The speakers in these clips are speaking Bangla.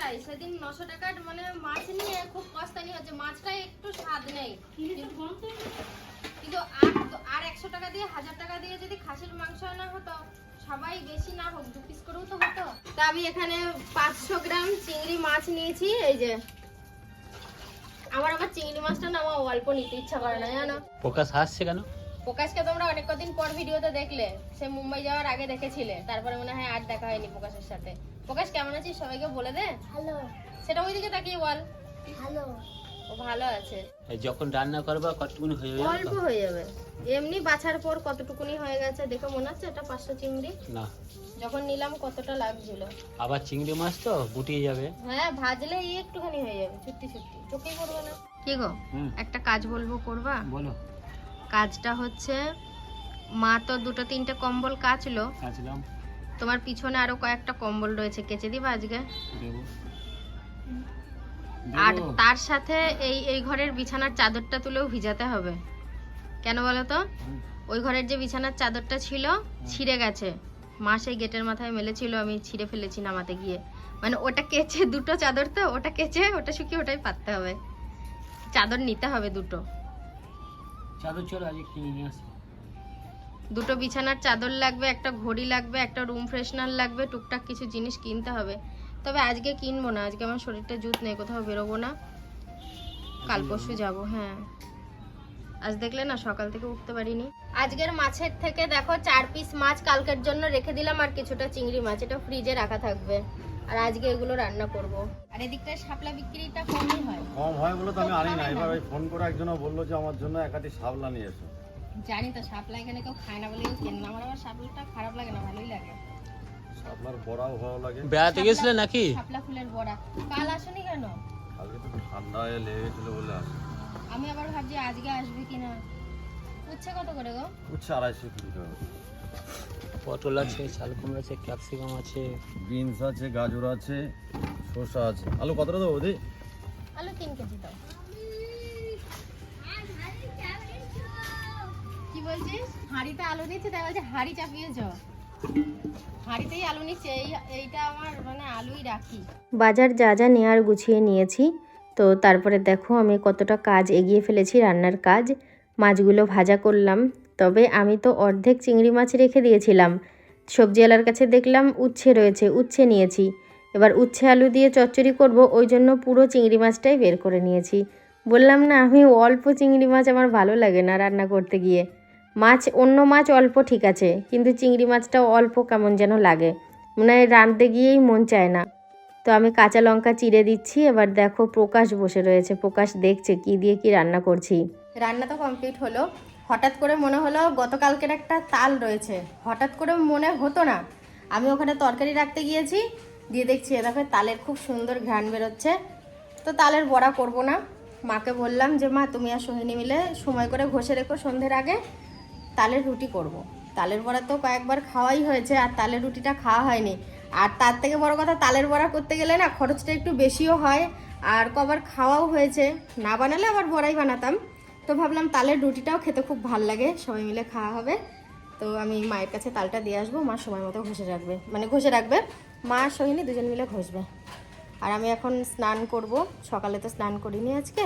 তাই? সেদিন নশো টাকার মানে মাছ নিয়ে খুব কস্তানি হচ্ছে। মাছটাই একটু স্বাদ নেই। কিন্তু আর আর একশো টাকা দিয়ে হাজার টাকা দিয়ে যদি খাসির মাংস আনা হতো সবাই বেশি না হোক দু পিস করেও তো হতো। তা আমি এখানে পাঁচশো গ্রাম চিংড়ি মাছ নিয়েছি এই যে। আমার আবার চিংড়ি মাছটা না আমার অল্প নিতে ইচ্ছা করে না জানো। প্রকাশ হাসছে কেন? প্রকাশকে তোমরা অনেক কদিন পর ভিডিওতে দেখলে। সে মুম্বাই যাওয়ার আগে দেখেছিলে। তারপরে মনে হয় আর দেখা হয়নি প্রকাশের সাথে। প্রকাশ কেমন আছিস? সবাইকে বলে দে। হ্যালো সেটা ওইদিকে তাকিয়ে বল। হ্যালো ও ভালো আছে। যখন রান্না করবা কতটুকুনি হয়ে যাবে অল্প হয়ে যাবে। এমনি বাছার পর কতটুকুনি হয়ে গেছে দেখে মনে হচ্ছে এটা পাঁচশো চিংড়ি। না। যখন নিলাম কতটা লাগছিল। আবার চিংড়ি মাছ তো গুটিয়ে যাবে। হ্যাঁ ভাজলে এই একটুখানি হয়ে যাবে ছুট্টি ছুট্টি চোখেই পড়বে না। কি গো? একটা কাজ বলব করবা? বলো। কাজটা হচ্ছে মা তো দুটো তিনটে কম্বল কাচলো। কাচলাম। তোমার পিছনে আরও কয়েকটা কম্বল রয়েছে। কেচে দিবা আজকে? আর তার সাথে এই এই ঘরের বিছানার চাদরটা তুলেও ভিজাতে হবে। কেন বলো তো? ওই ঘরের যে বিছানার চাদরটা ছিল ছিঁড়ে গেছে। মা সেই গেটের মাথায় মেলেছিল আমি ছিঁড়ে ফেলেছি নামাতে গিয়ে। মানে ওটা কেচে দুটো চাদর তো ওটা কেচে ওটা শুকিয়ে ওটাই পাততে হবে। চাদর নিতে হবে দুটো। চাদর চলো আজকে কিনে নিয়ে আসি। দুটো বিছানার চাদর লাগবে একটা ঘড়ি লাগবে একটা রুম ফ্রেশনার লাগবে টুকটাক কিছু জিনিস কিনতে হবে। তবে আজকে কিনবো না আজকে আমার শরীরটা জুত নেই কোথাও বেরোবো না। কাল পরশু যাব হ্যাঁ। আজ দেখলে না সকাল থেকে উঠতে পারিনি। আজকের মাছের থেকে দেখো চার পিস মাছ কালকের জন্য রেখে দিলাম আর কিছুটা চিংড়ি মাছ এটা ফ্রিজে রাখা থাকবে। আর আজকে এগুলো রান্না করব। আর এদিকটায় শাপলা বিক্রিটা কমই হয়। কম হয় বলে তো আমি আনি না এবার ওই ফোন করে একজনও বলল যে আমার জন্য একাটি শাপলা নিয়ে এসো। জানি তো শাপলা এখানে কেউ খায় না বলে কেন না। আমার আবার শাপলাটা খারাপ লাগে না ভালোই লাগে। শাপলার বড়াও ভালো লাগে। বেড়াতে গেছিলে নাকি? শাপলা ফুলের বড়া। কাল আসনি কেন? আজকে তো ঠান্ডা হয়ে লেগেছিল বলে আসি। আমি আবার ভাবছি আজকে আসবে কিনা। উচ্ছে কত করে গো? উচ্ছে আড়াইশো টাকা পটল আছে চাল কুমড়ো আছে ক্যাপসিকাম আছে। বিনস আছে গাজর আছে শসা আছে। আলু কতটা দেবো দি আলু তিন কেজি দাও কি নিচ্ছে তাই বলছে আমার মানে আলুই রাখি। বাজার যা যা নেওয়ার গুছিয়ে নিয়েছি, তো তারপরে দেখো আমি কতটা কাজ এগিয়ে ফেলেছি রান্নার কাজ। মাছগুলো ভাজা করলাম, তবে আমি তো অর্ধেক চিংড়ি মাছ রেখে দিয়েছিলাম। সবজিওয়ালার কাছে দেখলাম উচ্ছে রয়েছে, উচ্ছে নিয়েছি। এবার উচ্ছে আলু দিয়ে চচ্চড়ি করব, ওই জন্য পুরো চিংড়ি মাছটাই বের করে নিয়েছি। বললাম না, আমি অল্প চিংড়ি মাছ আমার ভালো লাগে না রান্না করতে গিয়ে। মাছ, অন্য মাছ অল্প ঠিক আছে, কিন্তু চিংড়ি মাছটাও অল্প কেমন যেন লাগে। মানে রাঁধতে গিয়েই মন চায় না। তো আমি কাঁচা লঙ্কা চিড়ে দিচ্ছি, এবার দেখো প্রকাশ বসে রয়েছে। প্রকাশ দেখছে কি দিয়ে কি রান্না করছি। রান্না তো কমপ্লিট হলো। হঠাৎ করে মনে হলো গতকালকের একটা তাল রয়েছে। হঠাৎ করে মনে হতো না। আমি ওখানে তরকারি রাখতে গিয়েছি, দিয়ে দেখছি এ তালের খুব সুন্দর ঘ্রাণ বেরোচ্ছে। তো তালের বড়া করব না। মাকে বললাম যে, মা, তুমি আর সোহিনী মিলে সময় করে ঘষে রেখো সন্ধ্যের আগে। তালের রুটি করব। তালের বড়া তো কয়েকবার খাওয়াই হয়েছে, আর তালের রুটিটা খাওয়া হয়নি। আর তার থেকে বড় কথা, তালের বড়া করতে গেলে না খরচটা একটু বেশিও হয়, আর কবার খাওয়াও হয়েছে। না বানালে আবার বড়াই বানাতাম। তো ভাবলাম তালের রুটিটাও খেতে খুব ভালো লাগে, সবাই মিলে খাওয়া হবে। তো আমি মায়ের কাছে তালটা দিয়ে আসব, মা সময় মতো ঘষে রাখবে। মানে ঘষে রাখবে। মা সোহিনী দুজন মিলে ঘষবে। আর আমি এখন স্নান করব। সকালে তো স্নান করিনি আজকে।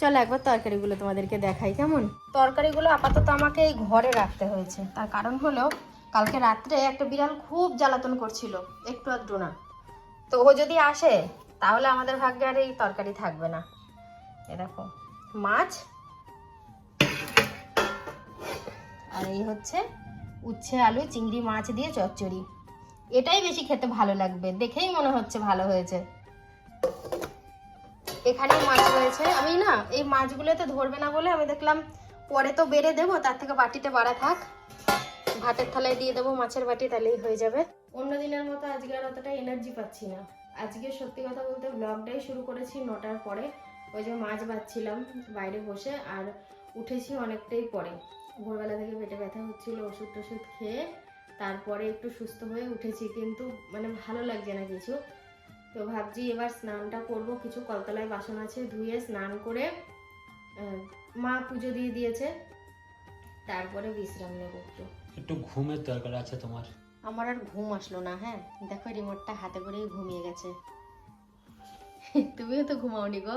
চলো একবার তরকারিগুলো তোমাদেরকে দেখাই, কেমন? তরকারিগুলো আপাতত আমাকে এই ঘরে রাখতে হয়েছে। তার কারণ হলো, কালকে রাত্রে একটা বিড়াল খুব জ্বালাতন করছিল, একটু আধটু না। তো ও যদি আসে, তাহলে আমাদের ভাগ্যে আর এই তরকারি থাকবে না। এ দেখো, মাছ। আর এই হচ্ছে উচ্ছে, আলু, চিংড়ি, মাছ দিয়ে চচ্চড়ি। এটাই বেশি খেতে ভালো লাগবে। দেখেই মনে হচ্ছে ভালো হয়েছে। এখানেও মাছ রয়েছে। আমি না, এই মাছগুলোতে ধরবে না বলে আমি দেখলাম পরে তো বেড়ে দেবো, তার থেকে বাটিতে বাড়া থাক। ভাতের থালায় দিয়ে দেবো, মাছের বাটি তাহলেই হয়ে যাবে। অন্য দিনের মতো আজকে আর অতটা এনার্জি পাচ্ছি না। আজকে সত্যি কথা বলতে ব্লগটাই শুরু করেছি নটার পরে। ওই যে মাছ বাচ্ছিলাম বাইরে বসে, আর উঠেছি অনেকটাই পরে। ভোরবেলা থেকে পেটে ব্যথা হচ্ছিল ওষুধ টষুধ খেয়ে তারপরে একটু সুস্থ হয়ে উঠেছি, কিন্তু মানে ভালো লাগছে না কিছু। তো ভাবছি এবার স্নানটা করব। কিছু কলতলায় বাসন আছে ধুয়ে স্নান করে মা পুজো দিয়ে দিয়েছে। তারপরে বিশ্রাম নেব একটু। একটু ঘুমের দরকার আছে তোমার। আমার আর ঘুম আসলো না হ্যাঁ? দেখো রিমোটটা হাতে করেই ঘুমিয়ে গেছে। তুমিও তো ঘুমাওনি গো।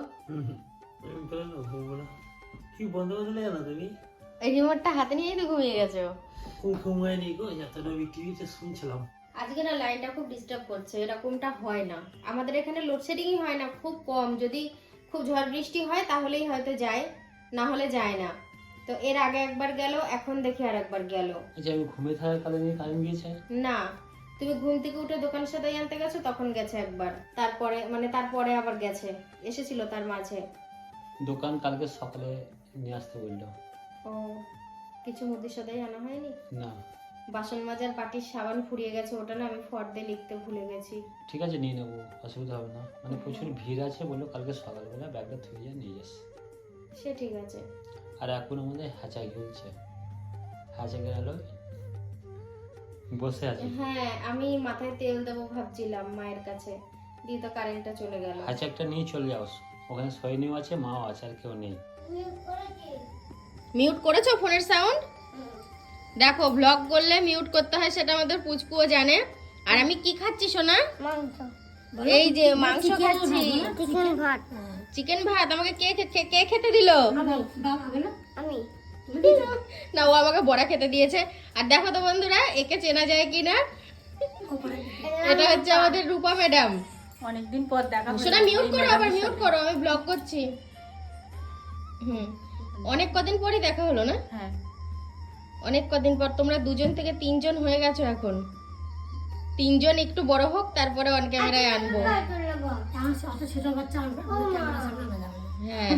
কি বন্ধ করে দিলে না তুমি? এই রিমোটটা হাতে নিয়েই তো ঘুমিয়ে গেছো। খুব ঘুমায়নি গো এতটা আমি টিভিতে শুনছিলাম। আজকে না লাইনটা খুব ডিস্টার্ব করছে এরকমটা হয় না। আমাদের এখানে লোডশেডিংই হয় না খুব কম। যদি খুব ঝড় বৃষ্টি হয় তাহলেই হয়তো যায় না হলে যায় না। তো এর আগে একবার গেল এখন দেখি আর একবার গেল। আচ্ছা আমি ঘুমিয়ে থাকার কারণে কারেন্ট গিয়েছে? না তুমি ঘুম থেকে উঠে দোকানের সাথে আনতে গেছো তখন গেছে একবার। তারপরে মানে তারপরে আবার গেছে এসেছিল তার মাঝে। দোকান কালকে সকালে নিয়ে আসতে বলল। ও কিছু মুদির সাথেই আনা হয়নি? না। বাসন মাজার পাটির সাবান ফুরিয়ে গেছে ওটা না আমি ফর্দে লিখতে ভুলে গেছি। ঠিক আছে নিয়ে নেব অসুবিধা হবে না। মানে প্রচুর ভিড় আছে বলল কালকে সকালবেলা ব্যাগটা ধুয়ে যা নিয়ে যাস। সে ঠিক আছে। আর এখন আমাদের হাঁচা গিলছে হাঁচা গেল বসে আছে। হ্যাঁ আমি মাথায় তেল দেবো ভাবছিলাম মায়ের কাছে। দিয়ে তো কারেন্টটা চলে গেল। হাঁচা একটা নিয়ে চলে যাও। ওখানে সৈনিও আছে মাও আছে আর কেউ নেই। মিউট করেছ। ফোনের সাউন্ড দেখো ব্লগ করলে মিউট করতে হয় সেটা আমাদের পুচকুও জানে। আর আমি কি খাচ্ছি সোনা? এই যে মাংস খাচ্ছি। চিকেন ভাত। আমাকে কে খে- কে- কে খেতে দিল? না? ও আমাকে বড়া খেতে দিয়েছে। আর দেখো তো বন্ধুরা একে চেনা যায় কিনা? এটা হচ্ছে আমাদের রূপা ম্যাডাম। অনেকদিন পর দেখা হলো। মিউট করো আবার মিউট করো আমি ব্লগ করছি। হুম। অনেক কদিন পরই দেখা হলো না? হ্যাঁ। অনেক কদিন পর তোমরা দুজন থেকে তিনজন হয়ে গেছো এখন। তিনজন একটু বড় হোক তারপরে অন ক্যামেরায় আনব। হ্যাঁ।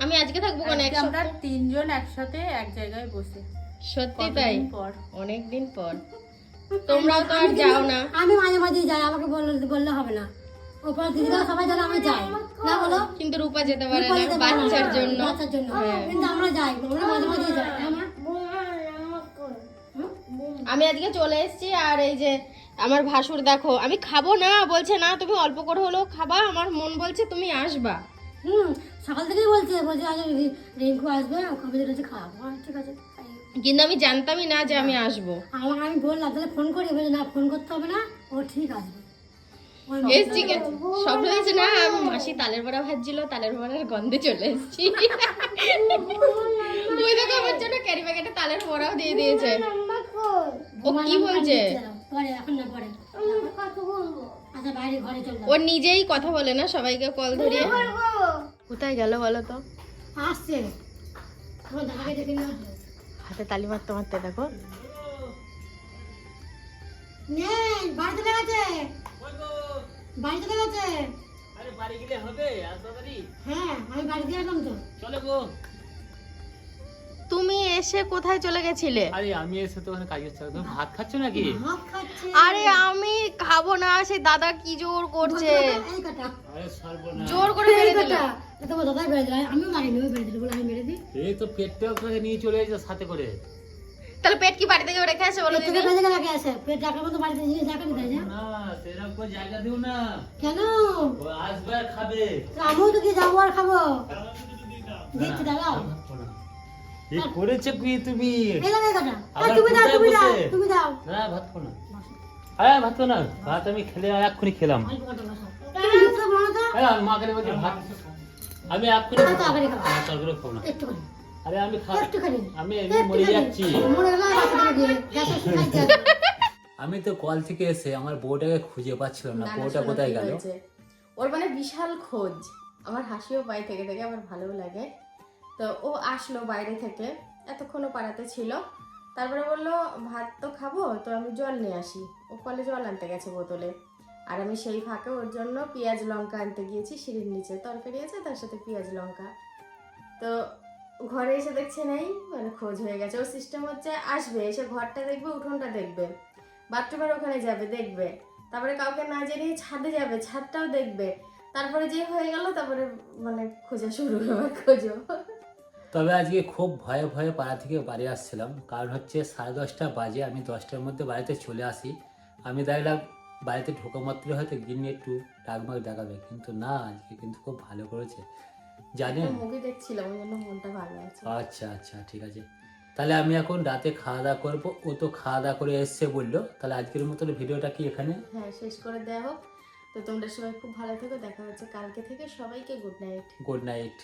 আমি আজকে থাকব কোন এক আমরা তিনজন একসাথে এক জায়গায় বসে। সত্যি তাই? অনেক দিন পর। তোমরাও তো আর যাও না। আমি মাঝে মাঝে যাই আমাকে বললে বললে হবে না। দিদিরা সবাই আমি যাই। না বলো? কিন্তু রূপা যেতে পারে না বাচ্চার জন্য। বাচ্চার জন্য কিন্তু আমরা যাই আমরা মাঝে মাঝে যাই আমার আমি আজকে চলে এসেছি আর এই যে আমার ভাসুর দেখো আমি খাব না বলছে না তুমি অল্প করে হলেও খাবা আমার মন বলছে তুমি আসবা। হুম সকাল থেকেই বলছে বলছে আজ রিঙ্কু আসবে খাওয়াবো হ্যাঁ, ঠিক আছে কিন্তু আমি জানতামই না যে আমি আসব। আমার আমি বললাম তাহলে ফোন করি বলে না ফোন করতে হবে না ও ঠিক আসবে। এসছি কে সব হয়েছে না আমি মাসি তালের বড়া ভাজছিল তালের বড়ার গন্ধে চলে এসেছি। ওই দেখো আমার জন্য ক্যারি প্যাকেটে তালের বড়াও দিয়ে দিয়েছে। ও কি বলছে? পরে এখন না পরে। আচ্ছা বাইরে ঘরে চল ও নিজেই কথা বলে না সবাইকে কল ধরিয়ে। কোথায় গেল বলো তো? আসছে। হাতে তালি মারতে মারতে দেখো। নেই বাড়ি চলে গেছে বাড়ি চলে গেছে আরে বাড়ি গেলে হবে হ্যাঁ আমি এলাম তো। চলে গো। তুমি এসে কোথায় চলে গেছিলে? আরে আমি এসে তো ওখানে কাজ তুমি ভাত খাচ্ছ নাকি? ভাত খাচ্ছে। আরে আমি খাব না সেই দাদা কি জোর করছে? আরে সর্বনাশ জোর করে মেরে দিল। তোমার দাদাই বেড়ে দিল ওই বেড়ে দিল বলে আমি মেরে দিই। এই তো পেটটা ওখানে নিয়ে চলে এসেছে সাথে করে। তাহলে পেট কি বাড়ি থেকে রেখে আসে বলো পেট বেঁধে গেলে কে আসে? পেট রাখার মতো বাড়িতে জিনিস রাখা না সেরকম জায়গা দিও না কেন আসবে আর খাবে আমিও তো যাব আর খাব দিচ্ছি দাঁড়াও এই করেছে কি তুমি এই লাগে কাটা আবার তুমি দাও তুমি দাও তুমি দাও না ভাত না ভাত খাও না ভাত আমি খেলে এক্ষুনি খেলাম মাকে বলছি ভাত আমি এক্ষুনি তরকারি খাব। না, আরে আমি আমি মরে যাচ্ছি আমি তো কল থেকে এসে আমার বউটাকে খুঁজে পাচ্ছিলাম না। বউটা কোথায় গেল? ওর মানে বিশাল খোঁজ। আমার হাসিও পাই থেকে থেকে আমার ভালো লাগে। তো ও আসলো বাইরে থেকে এতক্ষণও পাড়াতে ছিল। তারপরে বলল ভাত তো খাব তো আমি জল নিয়ে আসি। ও কলে জল আনতে গেছে বোতলে। আর আমি সেই ফাঁকে ওর জন্য পেঁয়াজ লঙ্কা আনতে গিয়েছি সিঁড়ির নিচে তরকারি আছে তার সাথে পেঁয়াজ লঙ্কা। তো ঘরে এসে দেখছে নেই মানে খোঁজ হয়ে গেছে। ওর সিস্টেম হচ্ছে আসবে এসে ঘরটা দেখবে উঠোনটা দেখবে। বাথরুমের ওখানে যাবে দেখবে। তারপরে কাউকে না জানিয়ে ছাদে যাবে ছাদটাও দেখবে। তারপরে যে হয়ে গেল তারপরে মানে খোঁজা শুরু হবে খোঁজো। তবে আজকে খুব ভয়ে ভয়ে পাড়া থেকে বাড়ি আসছিলাম। কারণ হচ্ছে সাড়ে দশটা বাজে আমি দশটার মধ্যে বাড়িতে চলে আসি। আমি দেখলাম বাড়িতে ঢোকা মাত্র হয়তো গিন্নি একটু ডাকমাক দেখাবে। কিন্তু না আজকে কিন্তু খুব ভালো করেছে। জানেন? মুভি দেখছিলাম ওই জন্য মনটা ভালো আছে। আচ্ছা আচ্ছা ঠিক আছে। তাহলে আমি এখন রাতে খাওয়া দাওয়া করব। ও তো খাওয়া দাওয়া করে এসছে বলল। তাহলে আজকের মতন ভিডিওটা কি এখানে? হ্যাঁ শেষ করে দেওয়া হোক। তো তোমরা সবাই খুব ভালো থেকো। দেখা হচ্ছে কালকে থেকে। সবাইকে গুড নাইট গুড নাইট